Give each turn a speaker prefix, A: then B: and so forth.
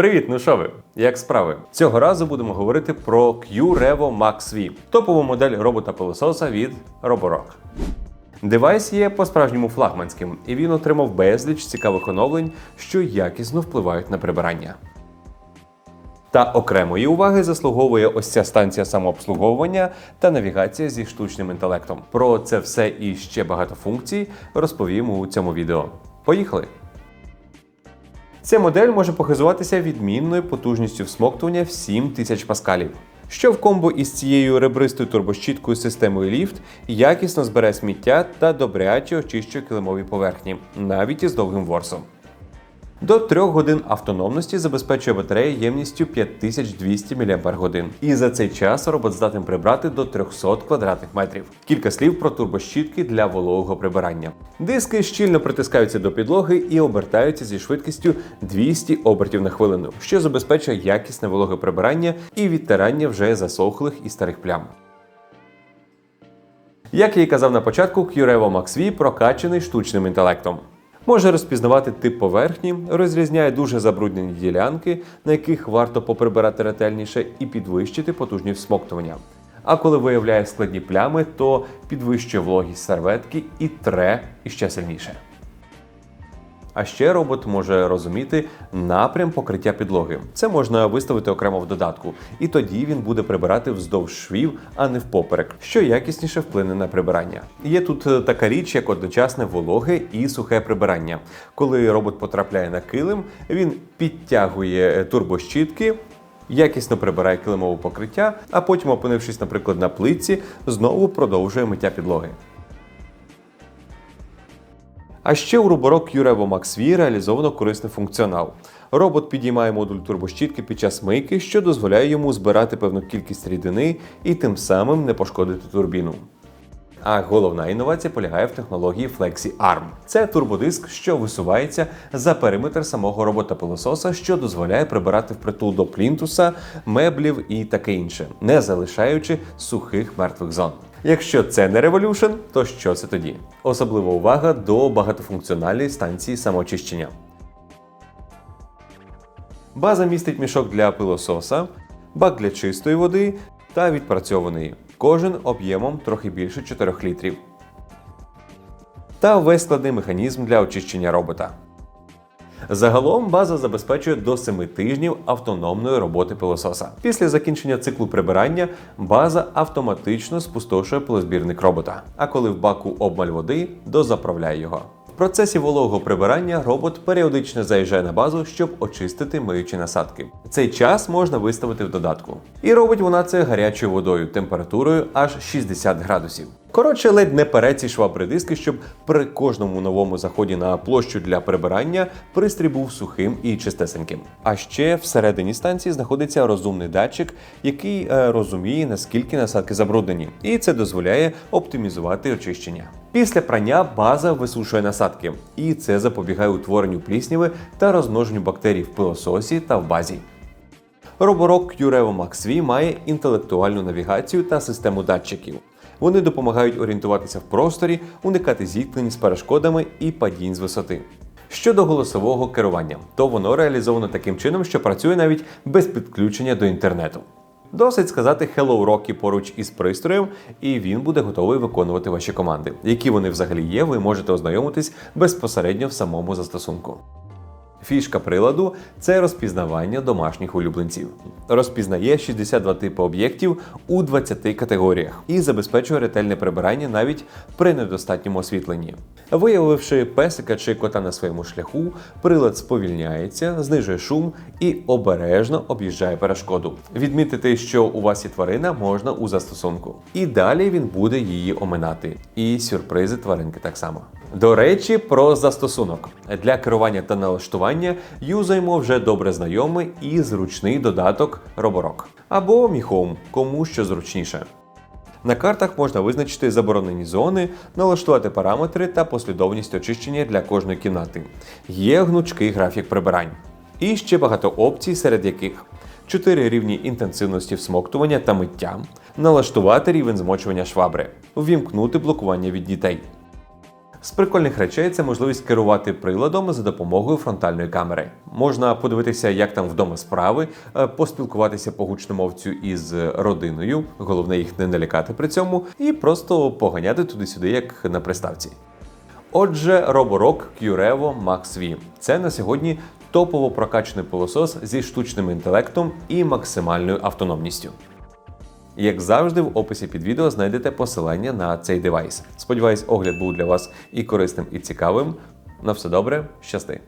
A: Привіт, ну що ви? Як справи? Цього разу будемо говорити про Q-Revo Max V, топову модель робота-пилососа від Roborock. Девайс є по-справжньому флагманським, і він отримав безліч цікавих оновлень, що якісно впливають на прибирання. Та окремої уваги заслуговує ось ця станція самообслуговування та навігація зі штучним інтелектом. Про це все і ще багато функцій розповім у цьому відео. Поїхали! Ця модель може похизуватися відмінною потужністю всмоктування в 7000 паскалів. Що в комбо із цією ребристою турбощіткою системою ліфт якісно збере сміття та добряче очищує килимові поверхні, навіть із довгим ворсом. До 3 годин автономності забезпечує батарея ємністю 5200 мАч. І за цей час робот здатен прибрати до 300 квадратних метрів. Кілька слів про турбощітки для вологого прибирання. Диски щільно притискаються до підлоги і обертаються зі швидкістю 200 обертів на хвилину, що забезпечує якісне вологе прибирання і відтирання вже засохлих і старих плям. Як я і казав на початку, Curevo Max V прокачаний штучним інтелектом. Може розпізнавати тип поверхні, розрізняє дуже забруднені ділянки, на яких варто поприбирати ретельніше, і підвищити потужність всмоктування. А коли виявляє складні плями, то підвищує вологість серветки і тре іще сильніше. А ще робот може розуміти напрям покриття підлоги. Це можна виставити окремо в додатку, і тоді він буде прибирати вздовж швів, а не впоперек, що якісніше вплине на прибирання. Є тут е, така річ, як одночасне вологе і сухе прибирання. Коли робот потрапляє на килим, він підтягує е, турбощітки. Якісно прибирає килимове покриття, а потім, опинившись, наприклад, на плитці, знову продовжує миття підлоги. А ще у Urevo Max V реалізовано корисний функціонал. Робот підіймає модуль турбощітки під час мийки, що дозволяє йому збирати певну кількість рідини і тим самим не пошкодити турбіну. А головна інновація полягає в технології FlexiArm. Це турбодиск, що висувається за периметр самого робота-пилососа, що дозволяє прибирати впритул до плінтуса, меблів і таке інше, не залишаючи сухих мертвих зон. Якщо це не Revolution, то що це тоді? Особлива увага до багатофункціональної станції самоочищення. База містить мішок для пилососа, бак для чистої води та відпрацьованої, кожен об'ємом трохи більше 4 літрів. Та весь складний механізм для очищення робота. Загалом база забезпечує до 7 тижнів автономної роботи пилососа. Після закінчення циклу прибирання база автоматично спустошує пилозбірник робота. А коли в баку обмаль води, дозаправляє його. Процесі вологого прибирання робот періодично заїжджає на базу, щоб очистити миючі насадки. Цей час можна виставити в додатку. І робить вона це гарячою водою температурою аж 60 градусів. Коротше, ледь не пере ці швабри диски, щоб при кожному новому заході на площу для прибирання пристрій був сухим і чистесеньким. А ще всередині станції знаходиться розумний датчик, який е, розуміє наскільки насадки забруднені, і це дозволяє оптимізувати очищення. Після прання база висушує насадки, і це запобігає утворенню плісняви та розмноженню бактерій в пилососі та в базі. Roborock Curevo Max V має інтелектуальну навігацію та систему датчиків. Вони допомагають орієнтуватися в просторі, уникати зіткнень з перешкодами і падінь з висоти. Щодо голосового керування, то воно реалізовано таким чином, що працює навіть без підключення до інтернету. Досить сказати Hello Rocky поруч із пристроєм, і він буде готовий виконувати ваші команди. Які вони взагалі є, ви можете ознайомитись безпосередньо в самому застосунку. Фішка приладу це розпізнавання домашніх улюбленців. Розпізнає 62 типи об'єктів у 20 категоріях і забезпечує ретельне прибирання навіть при недостатньому освітленні. Виявивши песика чи кота на своєму шляху, прилад сповільняється, знижує шум і обережно об'їжджає перешкоду. Відмітити, що у вас є тварина, можна у застосунку. І далі він буде її оминати. І сюрпризи тваринки так само. До речі, про застосунок для керування та налаштування юзаємо вже добре знайомий і зручний додаток Roborock або Home, кому що зручніше. На картах можна визначити заборонені зони, налаштувати параметри та послідовність очищення для кожної кімнати. Є гнучкий графік прибирань. І ще багато опцій, серед яких 4 рівні інтенсивності всмоктування та миття, налаштувати рівень змочування швабри, увімкнути блокування від дітей. З прикольних речей це можливість керувати приладом за допомогою фронтальної камери. Можна подивитися, як там вдома справи, е, поспілкуватися по гучномовцю із родиною, головне їх не налякати при цьому, і просто поганяти туди-сюди, як на приставці. Отже, Roborock Q-Revo Max V. Це на сьогодні топово прокачаний пилосос зі штучним інтелектом і максимальною автономністю. Як завжди, в описі під відео знайдете посилання на цей девайс. Сподіваюсь, огляд був для вас і корисним, і цікавим. На все добре, щасти!